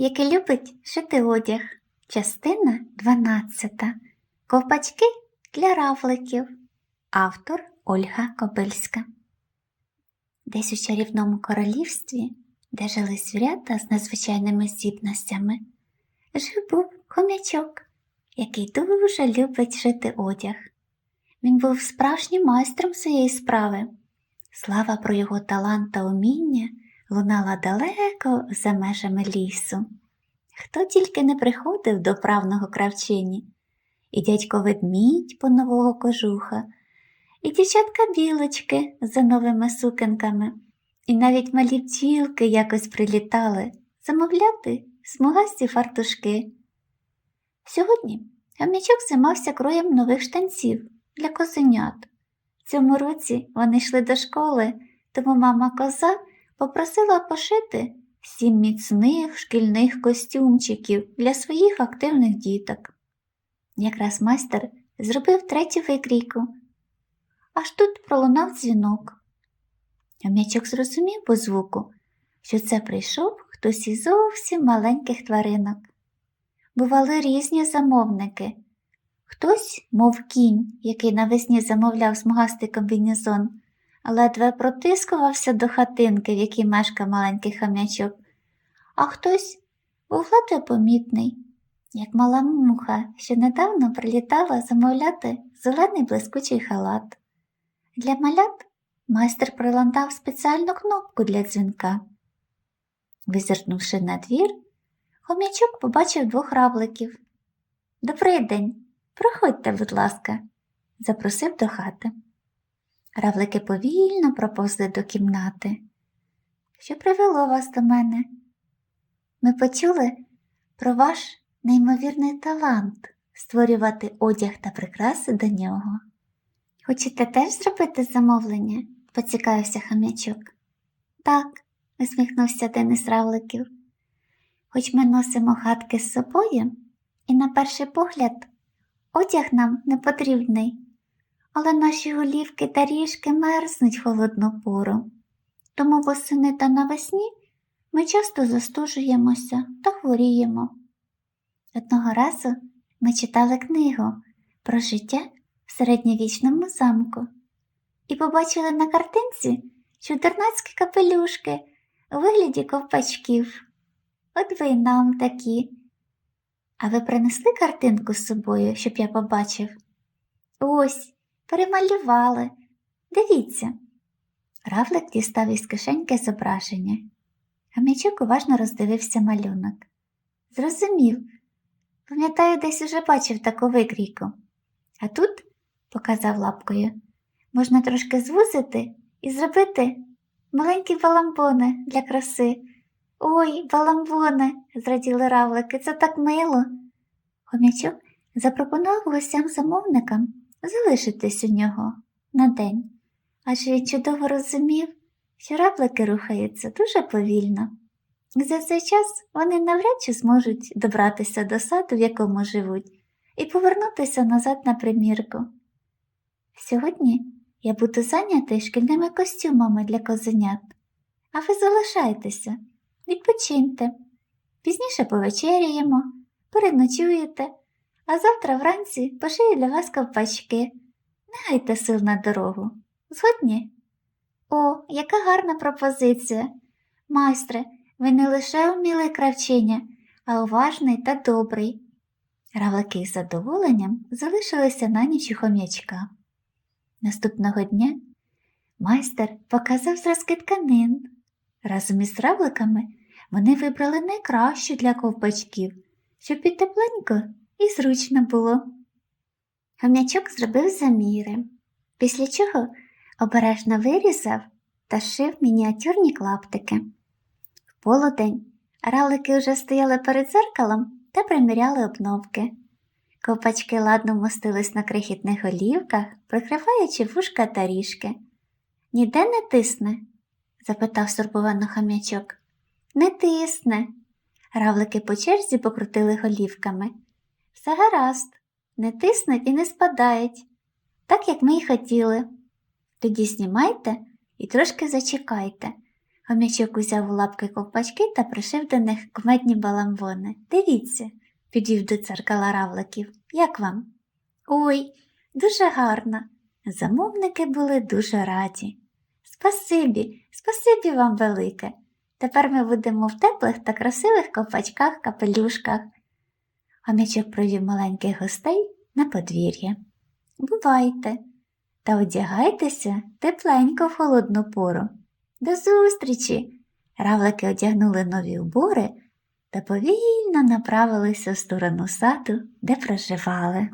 який любить шити одяг. Частина 12. Ковпачки для равликів. Автор Ольга Кобильська. Десь у чарівному королівстві, де жили звірята з надзвичайними здібностями, жив був хомячок, який дуже любить шити одяг. Він був справжнім майстром своєї справи. Слава про його талант та уміння лунала далеко за межами лісу. Хто тільки не приходив до правного кравчині, і дядько ведмідь по нового кожуха, і дівчатка білочки за новими сукенками, і навіть малі бджілки якось прилітали замовляти смугасті фартушки. Сьогодні гамячок займався кроєм нових штанців для козенят. Цьому році вони йшли до школи, тому мама коза попросила пошити сім міцних шкільних костюмчиків для своїх активних діток. Якраз майстер зробив третю викрійку. Аж тут пролунав дзвінок. М'ячок зрозумів по звуку, що це прийшов хтось із зовсім маленьких тваринок. Бували різні замовники. Хтось, мов кінь, який навесні замовляв смугастий комбінезон, ледве протискувався до хатинки, в якій мешкав маленький хам'ячок, а хтось був ледве помітний, як мала муха, що недавно прилітала замовляти зелений блискучий халат. Для малят майстер приландав спеціальну кнопку для дзвінка. Визирнувши на двір, хом'ячок побачив двох равликів. Добрий день, проходьте, будь ласка, запросив до хати. Равлики повільно проповзли до кімнати. Що привело вас до мене? Ми почули про ваш неймовірний талант створювати одяг та прикраси до нього. Хочете теж зробити замовлення? поцікавився хам'ячок. Так, усміхнувся один із равликів. Хоч ми носимо хатки з собою, і на перший погляд одяг нам не потрібний, але наші голівки та ріжки мерзнуть холодну пору. Тому восени та навесні ми часто застужуємося та хворіємо. Одного разу ми читали книгу про життя в середньовічному замку і побачили на картинці чудернацькі капелюшки у вигляді ковпачків. От ви нам такі. А ви принесли картинку з собою, щоб я побачив? Ось, перемалювали. Дивіться. Равлик дістав із кишеньки зображення. Гам'ячок уважно роздивився малюнок. Зрозумів. Пам'ятаю, десь уже бачив таку викрійку. А тут, показав лапкою, можна трошки звузити і зробити маленькі баламбони для краси. Ой, баламбони, зраділи равлики, це так мило. Хомячок запропонував гостям замовникам залишитись у нього на день, адже він чудово розумів, що равлики рухаються дуже повільно. За цей час вони навряд чи зможуть добратися до саду, в якому живуть, і повернутися назад на примірку. Сьогодні я буду зайнятий шкільними костюмами для козенят, а ви залишайтеся, відпочиньте. Пізніше повечеряємо, переночуєте, а завтра вранці пошию для вас ковпачки. Не гайте сил на дорогу. Згодні? О, яка гарна пропозиція. Майстре, ви не лише вмілий кравчиня, а уважний та добрий. Равлики з задоволенням залишилися на ніч у хом'ячка. Наступного дня майстер показав зразки тканин. Разом із равликами вони вибрали найкращу для ковпачків, щоб і тепленько і зручно було. Хом'ячок зробив заміри, після чого обережно вирізав та шив мініатюрні клаптики. В полудень равлики вже стояли перед зеркалом та приміряли обновки. Ковпачки ладно вмостились на крихітних голівках, прикриваючи вушка та ріжки. Ніде не тисне? запитав сурбовано хам'ячок. Не тисне. Равлики по черзі покрутили голівками. Все гаразд, не тиснуть і не спадають, так як ми й хотіли. Тоді знімайте і трошки зачекайте, Хомячок узяв у лапки ковпачки та пришив до них кумедні баламбони. Дивіться, підвів до церкала равликів. Як вам? Ой, дуже гарно. Замовники були дуже раді. Спасибі, спасибі вам велике. Тепер ми будемо в теплих та красивих ковпачках, капелюшках. Хомячок провів маленьких гостей на подвір'я. Бувайте та одягайтеся тепленько в холодну пору. До зустрічі! Равлики одягнули нові убори та повільно направилися в сторону саду, де проживали.